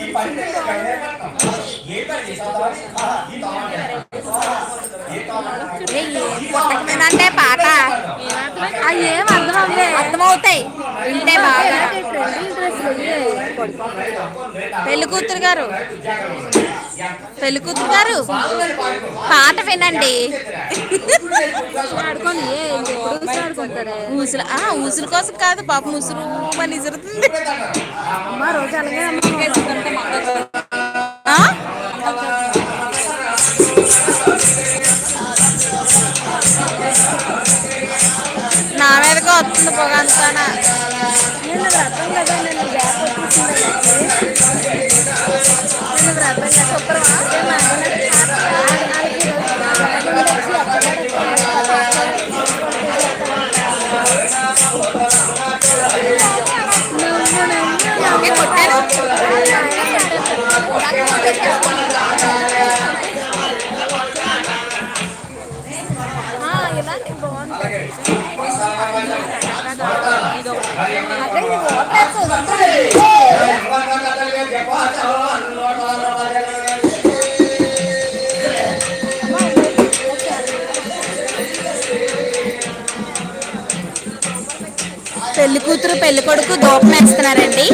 ఈ పని ఏ పని చేసావు ఈ అంటే పాట? అవి ఏం అర్థం అవ్వలే. అర్థమవుతాయి. వింటే బాగా. పెళ్ళి కూతురు గారు. పెళ్ళి కూతురు గారు పాట వినండి. ఆడుకొని ఏ ఎప్పుడు ఆడుకుంటారే ఊసులు. ఆ ఊసుల కోసం కాదు పాప ముసురు అని ఇసురుతుంది అమ్మ రోజు అలాగే అమ్మ. ఆ? నా మీదగా వస్తుంది పొగ అంతానా పెళ్ళి కూతురు పెళ్ళి కొడుకు దూపం వేస్తున్నారండి.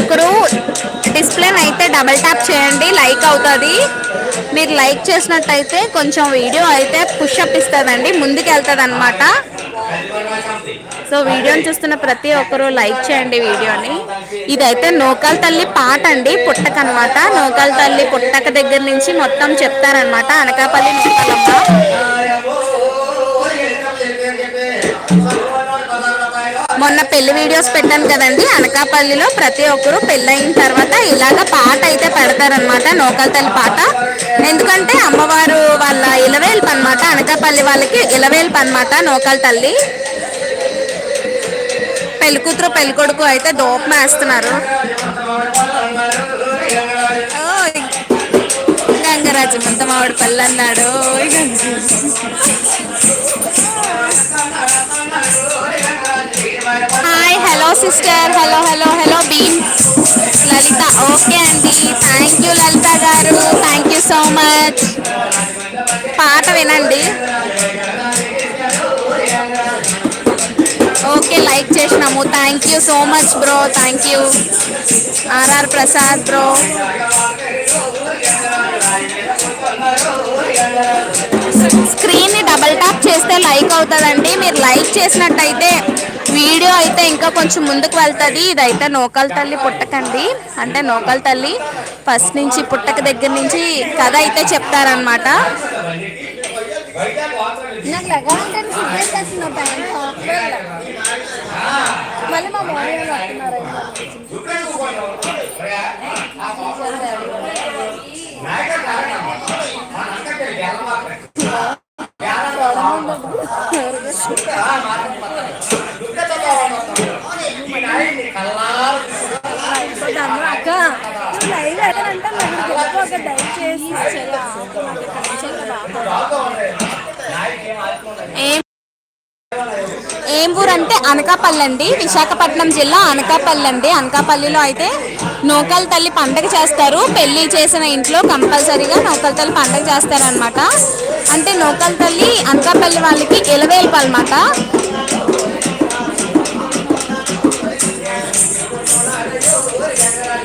ఒకరు డిస్ప్లేన్ డిస్ప్లేని అయితే డబల్ ట్యాప్ చేయండి లైక్ అవుతుంది. మీరు లైక్ చేసినట్టయితే కొంచెం వీడియో అయితే పుషప్ ఇస్తుందండి ముందుకు వెళ్తుంది అనమాట సో వీడియోని చూస్తున్న ప్రతి ఒక్కరు లైక్ చేయండి వీడియోని ఇదైతే నోకల్ తల్లి పాట అండి పుట్టక అనమాట నోకాల్ తల్లి పుట్టక దగ్గర నుంచి మొత్తం చెప్తారనమాట అనకాపల్లి నోకాలమ్మ. మొన్న పెళ్ళి వీడియోస్ పెట్టాను కదండి. అనకాపల్లిలో ప్రతి ఒక్కరు పెళ్ళయిన తర్వాత ఇలాగ పాట అయితే పెడతారనమాట నోకల్ తల్లి పాట. ఎందుకంటే అమ్మవారు వాళ్ళ ఇలవేల్పు అనమాట అనకాపల్లి వాళ్ళకి ఇలవేల్పు అనమాట నోకల్ తల్లి పెళ్ళికూతురు పెళ్ళికొడుకు అయితే దోపం వేస్తున్నారు గంగరాజు మంత మామిడి పళ్ళు అన్నాడు. Sister hello hello hello Bheem Lalitha okay అండి thank you Lalitha garu. Thank you so much పాట వినండి. ఓకే లైక్ చేసినాము. Thank you so much bro thank you R R Prasad bro స్క్రీన్ని double tap చేస్తే లైక్ అవుతుందండి. మీరు like చేసినట్టయితే video అయితే ఇంకా కొంచెం ముందుకు వెళ్తుంది. ఇదైతే నోకల్ తల్లి పుట్టకండి. అంటే నోకల్ తల్లి ఫస్ట్ నుంచి పుట్టక దగ్గర నుంచి కథ అయితే చెప్తారనమాట మళ్ళీ మా మోడీ వస్తున్నారు అయిపోతాను అక్క లైవ్ ఎక్కడంటే నాకు దయచేసి ఏం ఏం ఊరు అంటే అనకాపల్లి అండి. విశాఖపట్నం జిల్లా అనకాపల్లి అండి. అనకాపల్లిలో అయితే నూకల తల్లి పండగ చేస్తారు. పెళ్ళి చేసిన ఇంట్లో కంపల్సరీగా నూకల తల్లి పండగ చేస్తారనమాట అంటే నూకల తల్లి అనకాపల్లి వాళ్ళకి ఇలవేల్పు అనమాట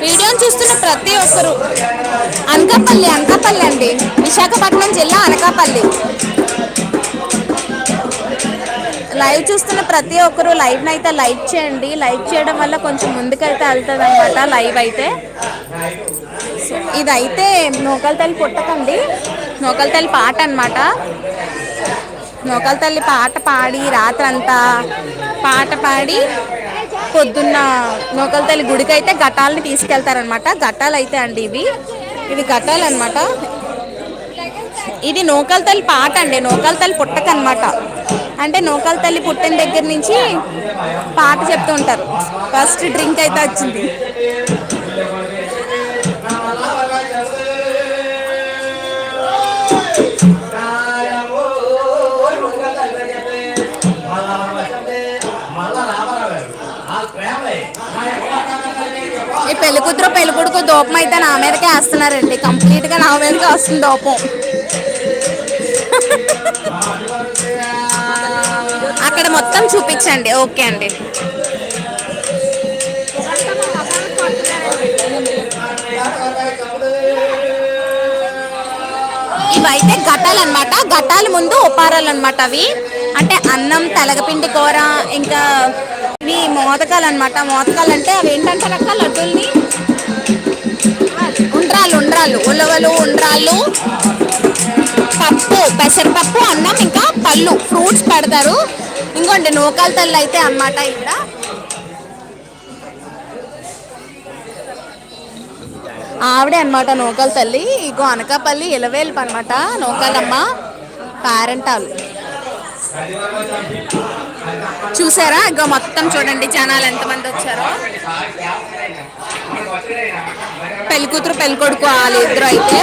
వీడియోని చూస్తున్న ప్రతి ఒక్కరు అనకాపల్లి అనకాపల్లి అండి. విశాఖపట్నం జిల్లా అనకాపల్లి. లైవ్ చూస్తున్న ప్రతి ఒక్కరు లైవ్ అయితే లైక్ చేయండి. లైక్ చేయడం వల్ల కొంచెం ముందుకైతే వెళ్తుంది అనమాట లైవ్ అయితే. సో ఇదైతే నూకల తల్లి పుట్టకండి నూకల తల్లి పాట అన్నమాట. నూకల తల్లి పాట పాడి రాత్రంతా పాట పాడి పొద్దున్న నూకల తల్లి గుడికి అయితే ఘటాలని తీసుకెళ్తారనమాట ఘటాలు అయితే అండి ఇవి. ఇవి ఘటాలు అనమాట ఇది నూకల తల్లి పాట అండి. నూకల తల్లి పుట్టక అనమాట అంటే నూకల తల్లి పుట్టిన దగ్గర నుంచి పాట చెప్తూ ఉంటారు. ఫస్ట్ డ్రింక్ అయితే వచ్చింది. ఈ పెళ్ళి కూతురు పెళ్ళి కొడుకు దూపం అయితే నా మీదకే వేస్తున్నారండి. కంప్లీట్గా నా మీదకే వస్తుంది దూపం. మొత్తం చూపించండి. ఓకే అండి. ఇవైతే ఘటాలు అనమాట ఘటాల ముందు ఉపారాలు అనమాట అవి. అంటే అన్నం తెలగపిండి కూర ఇంకా ఇవి మోదకాలు అనమాట మోదకాలు అంటే అవి ఏంటంటారు అక్క? లడ్డూల్ని ఉండ్రాలు ఉండ్రాలు ఉలవలు ఉండ్రాళ్ళు పప్పు పెసరపప్పు అన్నం ఇంకా పళ్ళు. ఫ్రూట్స్ పెడతారు. ఇంకోండి నూకాల తల్లి అయితే అన్నమాట ఇక్కడ. ఆవిడే అన్నమాట నూకాల తల్లి. ఇగో అనకాపల్లి ఇలవేల్పు అనమాట నూకాలమ్మ పేరెంటాలు. చూసారా? ఇగో మొత్తం చూడండి జనాలు ఎంతమంది వచ్చారో. పెళ్ళి కూతురు పెళ్ళి కొడుకు వాళ్ళు ఇద్దరు అయితే.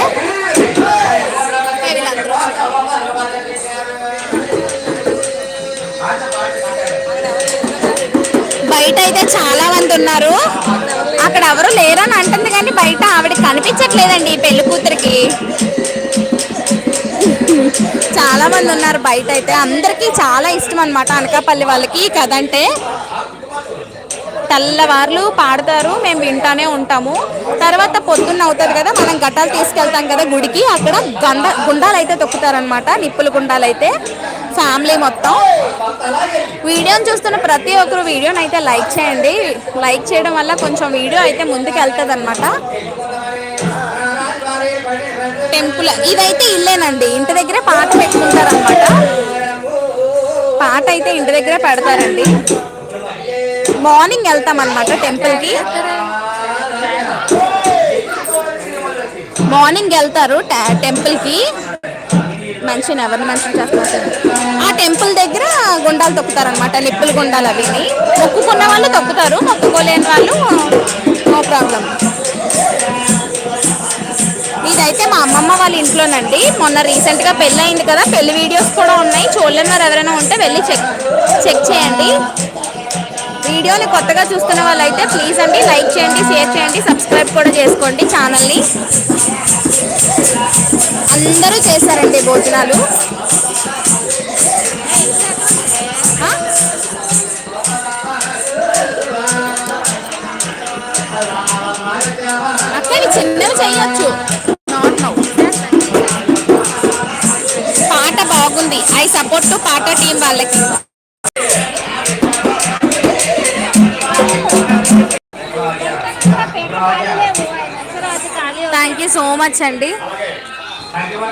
బయట అయితే చాలా మంది ఉన్నారు. అక్కడ ఎవరు లేరని అంటుంది కానీ బయట ఆవిడ కనిపించట్లేదండి ఈ పెళ్ళి కూతురికి. చాలా మంది ఉన్నారు బయట అయితే. అందరికీ చాలా ఇష్టం అనమాట అనకాపల్లి వాళ్ళకి. కదంటే కథ అంటే తెల్లవార్లు పాడతారు మేము వింటానే ఉంటాము. తర్వాత పొద్దున్న అవుతుంది కదా మనం గట్టాలు తీసుకెళ్తాం కదా గుడికి. అక్కడ గండ గుండాలు అయితే తొక్కుతారనమాట నిప్పుల గుండాలు అయితే. ఫ్యామిలీ మొత్తం. వీడియోని చూస్తున్న ప్రతి ఒక్కరు వీడియోని అయితే లైక్ చేయండి. లైక్ చేయడం వల్ల కొంచెం వీడియో అయితే ముందుకు వెళ్తుంది అనమాట టెంపుల్ ఇదైతే ఇల్లేనండి. ఇంటి దగ్గరే పాట పెట్టుకుంటారనమాట పాట అయితే ఇంటి దగ్గరే పెడతారండి. మార్నింగ్ వెళ్తాం అనమాట టెంపుల్కి. మార్నింగ్ వెళ్తారు టెంపుల్కి. మెన్షన్ ఎవరిని మెన్షన్ చేస్తారు ఆ టెంపుల్ దగ్గర గుండాలు తొక్కుతారనమాట నిప్పుల గుండాలు అవి మొక్కుకున్న వాళ్ళు తొక్కుతారు మొక్కుకోలేని వాళ్ళు నో ప్రాబ్లం ఇదైతే మా అమ్మమ్మ వాళ్ళ ఇంట్లోనండి. మొన్న రీసెంట్గా పెళ్ళి అయింది కదా పెళ్ళి వీడియోస్ కూడా ఉన్నాయి. చూడలేని వారు ఎవరైనా ఉంటే వెళ్ళి చెక్ చెక్ చేయండి. వీడియోని కొత్తగా చూస్తున్న వాళ్ళైతే ప్లీజ్ అండి లైక్ చేయండి షేర్ చేయండి సబ్స్క్రైబ్ కూడా చేసుకోండి ఛానల్ని అందరూ చేశారండి భోజనాలు. ఆ? అక్కడి చిన్నవి చేయొచ్చు. పాట బాగుంది. ఐ సపోర్ట్ టు పాట టీం వాళ్ళకి. థ్యాంక్ యూ సో మచ్ అండి.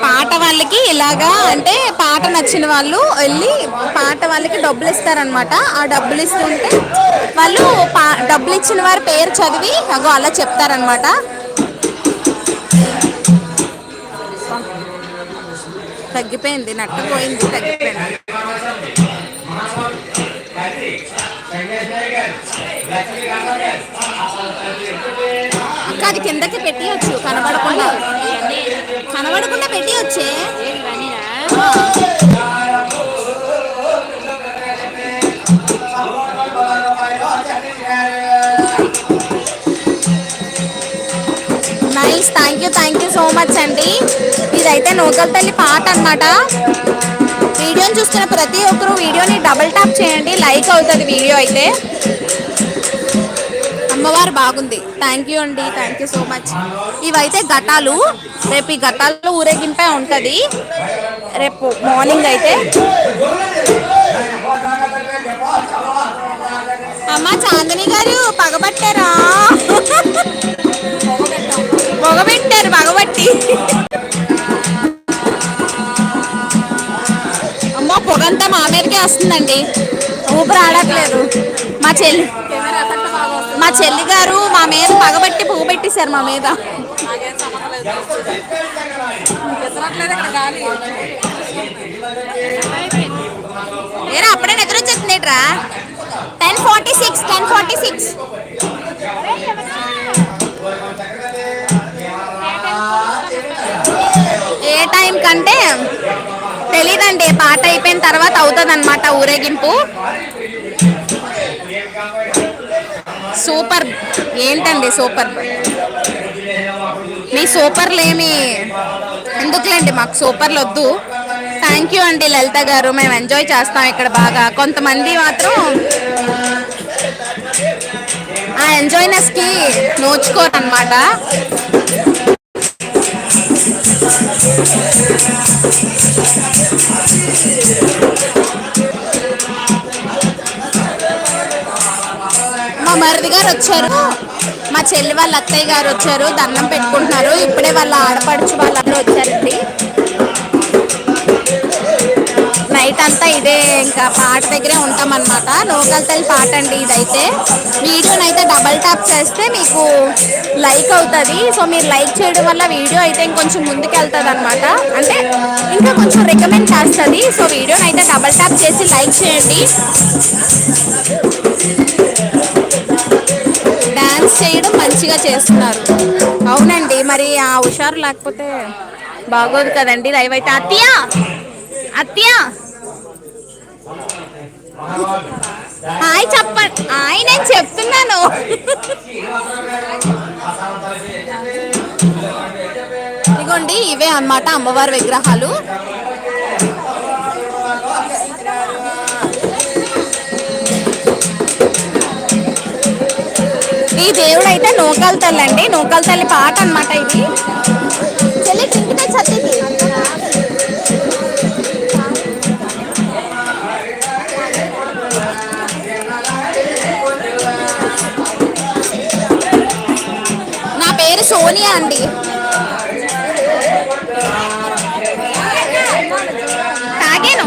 పాట వాళ్ళకి ఇలాగా అంటే పాట నచ్చిన వాళ్ళు వెళ్ళి పాట వాళ్ళకి డబ్బులు ఇస్తారనమాట ఆ డబ్బులు ఇస్తుంటే వాళ్ళు పా డబ్బులు ఇచ్చిన వారి పేరు చదివి అగో అలా చెప్తారనమాట తగ్గిపోయింది నట్టపోయింది తగ్గిపోయింది. అది కిందకి పెట్టియొచ్చు కనబడకుండా. కనబడకుండా పెట్టియొచ్చే? Nice thank you thank you so much అండి. ఇదైతే నూకల తల్లి పాట అన్నమాట. వీడియోని చూస్తున్న ప్రతి ఒక్కరు వీడియోని డబుల్ ట్యాప్ చేయండి లైక్ అవుతుంది వీడియో అయితే. అమ్మవారు బాగుంది. థ్యాంక్ యూ అండి. థ్యాంక్ యూ సో మచ్ ఇవైతే ఘటాలు. రేపు ఈ ఘటాల్లో ఊరేగింపే ఉంటుంది. రేపు మార్నింగ్ అయితే. అమ్మ చాందిని గారు పగబట్టారా? పొగబెట్టారు పగబట్టి. అమ్మ పొగంతా మా మీదకే వస్తుందండి. ఊపిరి ఆడట్లేదు. మా చెల్లి మా చెల్లి గారు మా మీద పగబట్టి పువ్వు పెట్టేశారు మా మీద. ఏరా అప్పుడే నిద్ర వచ్చేస్తుందిట్రా? Ten forty six ten forty six. ఏ టైం కంటే తెలీదండి పాట అయిపోయిన తర్వాత అవుతుంది అనమాట ఊరేగింపు. సూపర్. ఏంటండి సూపర్? మీ సూపర్లు ఏమి ఎందుకులేండి మాకు సూపర్లు వద్దు థ్యాంక్ యూ అండి లలిత గారు. మేము ఎంజాయ్ చేస్తాం ఇక్కడ బాగా. కొంతమంది మాత్రం ఆ ఎంజాయ్నెస్కి నోచుకోరు అనమాట మా మరిది గారు వచ్చారు. మా చెల్లి వాళ్ళ అత్తయ్య గారు వచ్చారు. దండం పెట్టుకుంటున్నారు. ఇప్పుడే వాళ్ళ ఆడపడుచు వాళ్ళందరూ వచ్చారండి. నైట్ అంతా ఇదే ఇంకా పాట దగ్గరే ఉంటాం అనమాట లోకల్ తెల్ పాట అండి ఇదైతే. వీడియోని అయితే డబల్ ట్యాప్ చేస్తే మీకు లైక్ అవుతుంది. సో మీరు లైక్ చేయడం వల్ల వీడియో అయితే ఇంకొంచెం ముందుకు వెళ్తుంది అనమాట అంటే ఇంకా కొంచెం రికమెండ్ చేస్తుంది. సో వీడియోని అయితే డబల్ ట్యాప్ చేసి లైక్ చేయండి. మంచిగా చేస్తున్నారు. అవునండి మరి ఆ హుషారు లేకపోతే బాగోదు కదండి. లైవ్ అయితే అత్య అత్య హాయ్ చెప్పండి హాయ్ నేను చెప్తున్నాను. ఇదిగోండి ఇవే అన్నమాట అమ్మవారి విగ్రహాలు. దేవుడు అయితే నూకాల తల్లి అండి. నూకాల తల్లి పాట అన్నమాట ఇది. చెల్లి చింకితే చత్తికి నా పేరు సోనియా అండి. తాగాను.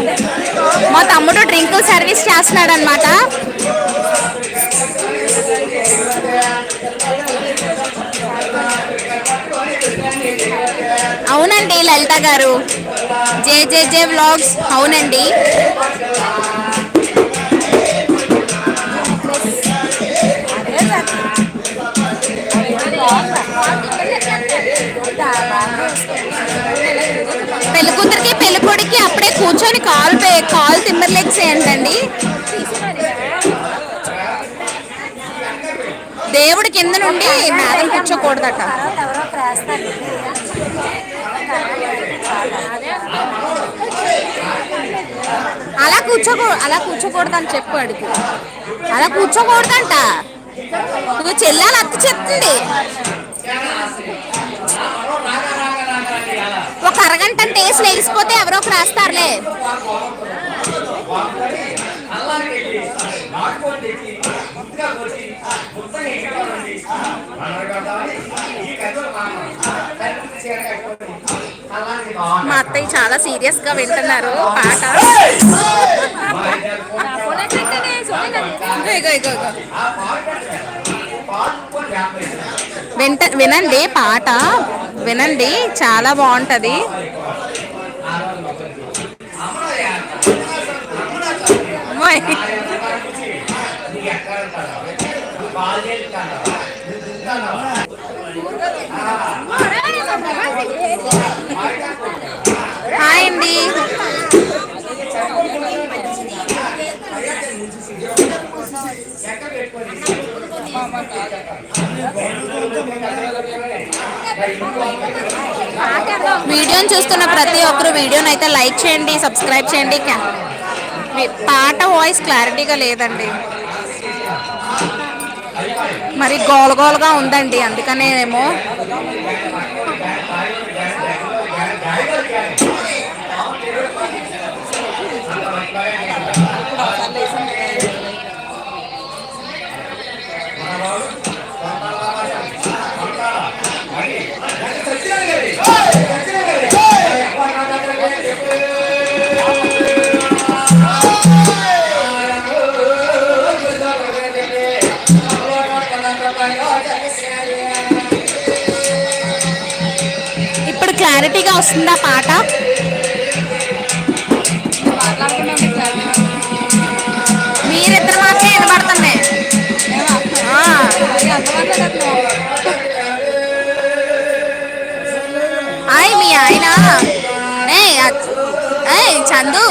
మా తమ్ముడు డ్రింక్ సర్వీస్ చేస్తున్నాడు అనమాట అవునండి Lalitha garu. J J J vlogs. అవునండి. పెళ్ళి కూతురికి పెళ్ళి కొడుకి అప్పుడే కూర్చొని కాల్ పే కాల్ తిమ్మర్లేక్స్ ఏంటండి దేవుడి కింద నుండి మేడం కూర్చోకూడదట. ప్రేస్తారు అలా కూర్చోకూ అలా కూర్చోకూడదని చెప్పు అడుగు. అలా కూర్చోకూడదంట. నువ్వు చెల్లాలి అత్త చెప్తుంది. ఒక అరగంట టేస్ట్ లేచిపోతే ఎవరో ఒకరు వేస్తారులే. మా అత్తయ్య చాలా సీరియస్గా వింటున్నారు పాట. వింట వినండి పాట. వినండి చాలా బాగుంటది. అమ్మాయి. హాయ్ అండి. వీడియోని చూస్తున్న ప్రతి ఒక్కరు వీడియోని అయితే లైక్ చేయండి సబ్స్క్రైబ్ చేయండి. పాట వాయిస్ క్లారిటీగా లేదండి. మరి గోలగోలుగా ఉందండి అందుకనేమో. క్లారిటీగా వస్తుందా పాట? మీరిద్దరు మాత్రమే వినపడుతున్నాయి ఆ. మీ ఆయన. ఏయ్ చందు.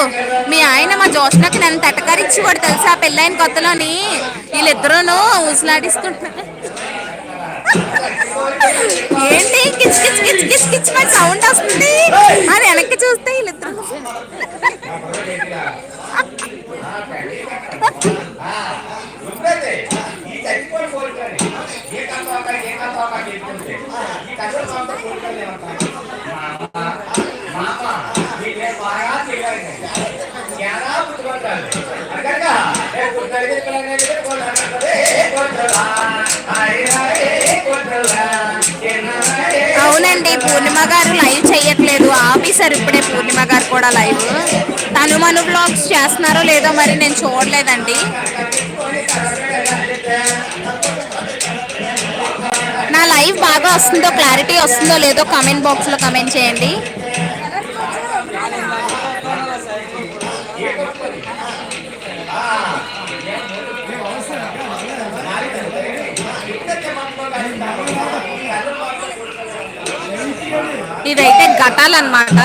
మీ ఆయన మా జోష్నకి నన్ను తటకరించి కూడా తెలుసా? పెళ్ళైన కొత్తలోని. వీళ్ళిద్దరూను ఊసులాడిస్తుంటున్నారు ఏంటి కిచ్ కిచ్ కిచ్ కిచ్ కిచ్ మరి సౌండ్ వస్తుంది అని వెనక్కి చూస్తే వీళ్ళిద్దరు ఎప్పుడైతే పూర్ణిమ గారు లైవ్ చేయట్లేదు ఆఫీసర్ ఇప్పుడే పూర్ణిమ గారు కూడా లైవ్. తను మను బ్లాగ్స్ చేస్తున్నారో లేదో మరి నేను చూడలేదండి. నా లైవ్ బాగా వస్తుందో క్లారిటీ వస్తుందో లేదో కామెంట్ బాక్స్లో కమెంట్ చేయండి. ఇదైతే ఘటాలన్నమాట.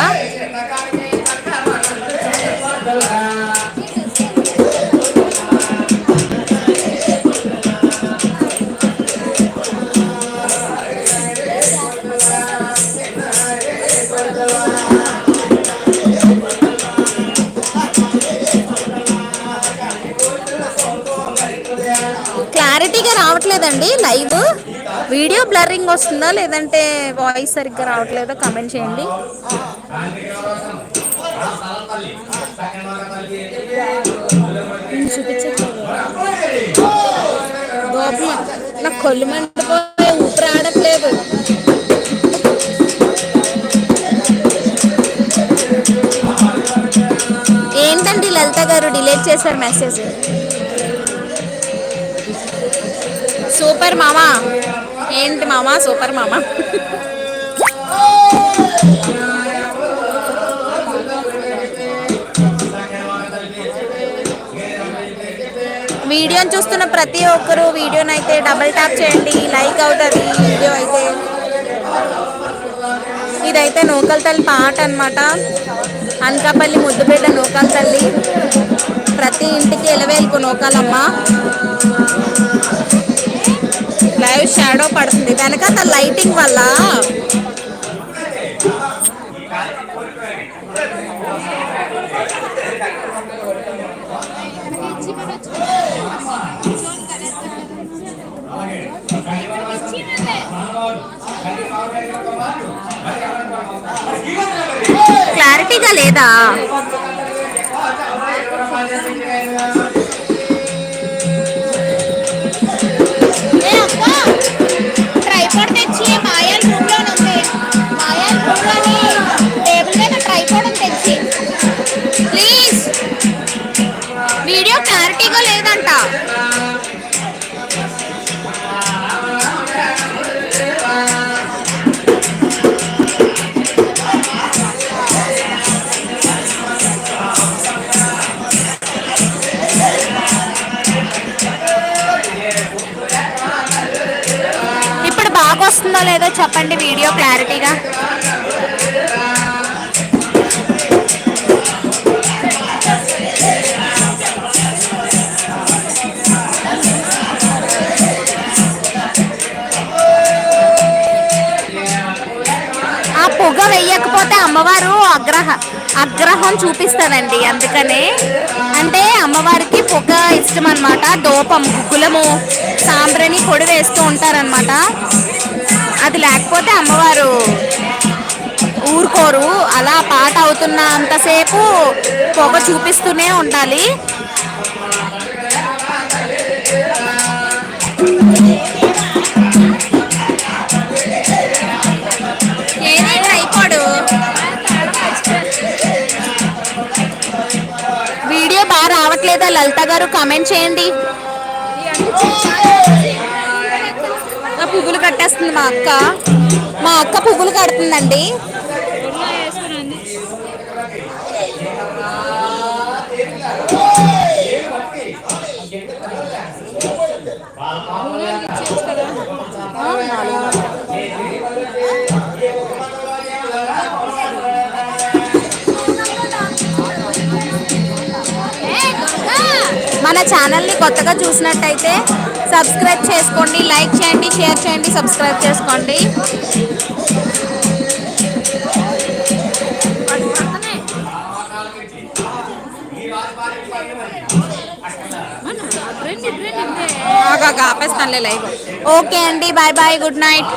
క్లారిటీగా రావట్లేదండి లైవ్. వీడియో బ్లర్రింగ్ వస్తుందా లేదంటే వాయిస్ సరిగ్గా రావట్లేదో? కమెంట్ చేయండి. నాకు కొల్లు మండిపోయి ఊపిరి ఆడట్లేదు. ఏంటండి లలిత గారు డిలీట్ చేశారు మెసేజ్? సూపర్ మామా. ఏంటి మామా? సూపర్ మామా. వీడియోని చూస్తున్న ప్రతి ఒక్కరు వీడియోని అయితే డబల్ ట్యాప్ చేయండి. లైక్ అవుతుంది. వీడియో అయితే. ఇదైతే నూకల తల్లి పాట అనమాట అనకాపల్లి ముద్దుపేట నూకల తల్లి. ప్రతి ఇంటికి ఎలవేలుకు నూకాలమ్మ. లైవ్ షాడో పడుతుంది. వెనక లైటింగ్ వల్ల. క్లారిటీగా లేదా? లేదో చెప్పండి వీడియో క్లారిటీగా. ఆ పొగ వెయ్యకపోతే అమ్మవారు అగ్రహ అగ్రహం చూపిస్తారండి అందుకనే. అంటే అమ్మవారికి పొగ ఇష్టం అనమాట దూపం గుగ్గులము సాంబ్రని పొడి వేస్తూ ఉంటారనమాట అది లేకపోతే అమ్మవారు ఊరుకోరు. అలా పాట అవుతున్న అంతసేపు పొగ చూపిస్తూనే ఉండాలి. వీడియో బాగా రావట్లేదా? లలిత గారు కామెంట్ చేయండి. పువ్వులు కట్టేస్తుంది మా అక్క. మా అక్క పువ్వులు కడుతుందండి. మన ఛానల్ని కొత్తగా చూసినట్టయితే సబ్స్క్రైబ్ చేసుకోండి లైక్ చేయండి షేర్ చేయండి సబ్స్క్రైబ్ చేసుకోండి. ఆపేస్తానులే లైవ్. ఓకే అండి బాయ్ బాయ్ గుడ్ నైట్